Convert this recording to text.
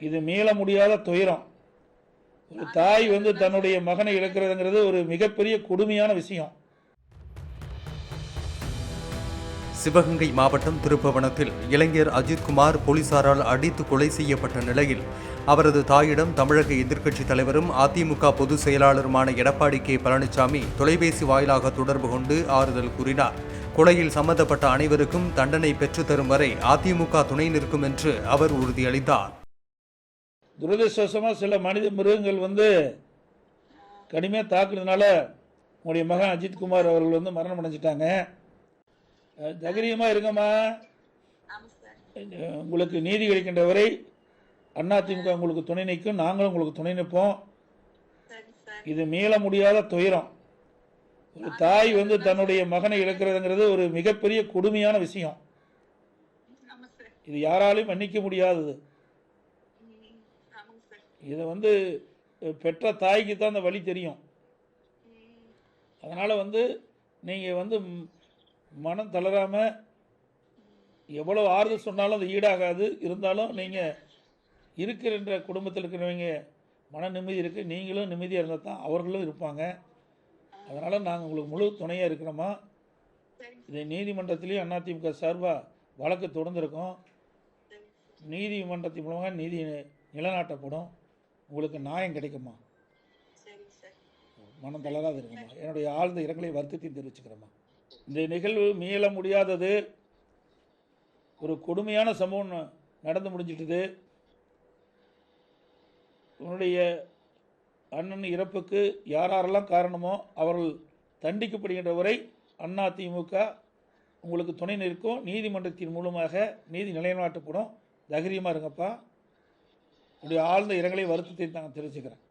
இது மீள முடியாத துயரம். ஒரு தாய் வந்து தன்னுடைய மகனை இழக்கிறதுங்கிறது ஒரு மிகப்பெரிய கொடுமையான விஷயம். சிவகங்கை மாவட்டம் திருப்பவனத்தில் இளைஞர் அஜித்குமார் போலீசாரால் அடித்து கொலை செய்யப்பட்ட நிலையில் அவரது தாயிடம் தமிழக எதிர்க்கட்சித் தலைவரும் அதிமுக பொதுச் செயலாளருமான எடப்பாடி கே. பழனிசாமி தொலைபேசி வாயிலாக தொடர்பு கொண்டு ஆறுதல் கூறினார். கொலையில் சம்பந்தப்பட்ட அனைவருக்கும் தண்டனை பெற்றுத்தரும் வரை அதிமுக துணை நிற்கும் என்று அவர் உறுதியளித்தார். துரதிருஷ்டவசமாக சில மனித மிருகங்கள் வந்து கடுமையாக தாக்குனதுனால உங்களுடைய மகன் அஜித்குமார் அவர்கள் வந்து மரணம் அடைஞ்சிட்டாங்க. அஹ், தைரியமா இருங்கம்மா. ஆமாம் சார். அஹ், உங்களுக்கு நீதி கிடைக்கின்ற வரை அதிமுக உங்களுக்கு துணை நிற்கும் நாங்களும் உங்களுக்கு துணை நிற்போம். இது மீள முடியாத துயரம். ஒரு தாய் வந்து தன்னுடைய மகனை இழக்கிறதுங்கிறது ஒரு மிகப்பெரிய கொடுமையான விஷயம். இது யாராலையும் மன்னிக்க முடியாதது. இதை வந்து பெற்ற தாய்க்கு தான் அந்த வழி தெரியும். அதனால் வந்து நீங்கள் வந்து மனம் தளராமல் எவ்வளோ ஆறுதல் சொன்னாலும் அது ஈடாகாது. இருந்தாலும் நீங்கள் இருக்கிறன்ற குடும்பத்தில் இருக்கிறவங்க மன நிம்மதி இருக்குது நீங்களும் நிம்மதியாக இருந்தால் தான் அவர்களும் இருப்பாங்க. அதனால் நாங்கள் உங்களுக்கு முழு துணையாக இருக்கிறோமா? இதை நீதிமன்றத்திலையும் அதிமுக சார்பாக வழக்கு தொடர்ந்துருக்கோம். நீதிமன்றத்தின் மூலமாக நீதி நிலநாட்டப்படும். உங்களுக்கு நியாயம் கிடைக்குமா? மனம் தளராது இருக்குமா என்னுடைய ஆழ்ந்த இரங்கலை வருத்தத்தையும் தெரிவிச்சுக்கிறேம்மா இந்த நிகழ்வு மீள முடியாதது ஒரு கொடுமையான சம்பவம் நடந்து முடிஞ்சிட்டுது. உன்னுடைய அண்ணன் இறப்புக்கு யார் யாரெல்லாம் காரணமோ அவர்கள் தண்டிக்கப்படுகின்ற வரை அண்ணா திமுக உங்களுக்கு துணை நிற்கும். நீதிமன்றத்தின் மூலமாக நீதி நிலைநாட்டப்படும். தைரியமாக இருங்கப்பா. உடைய ஆழ்ந்த இரங்கலை வருத்தத்தை நாங்கள் தெரிவிச்சுக்கிறேன்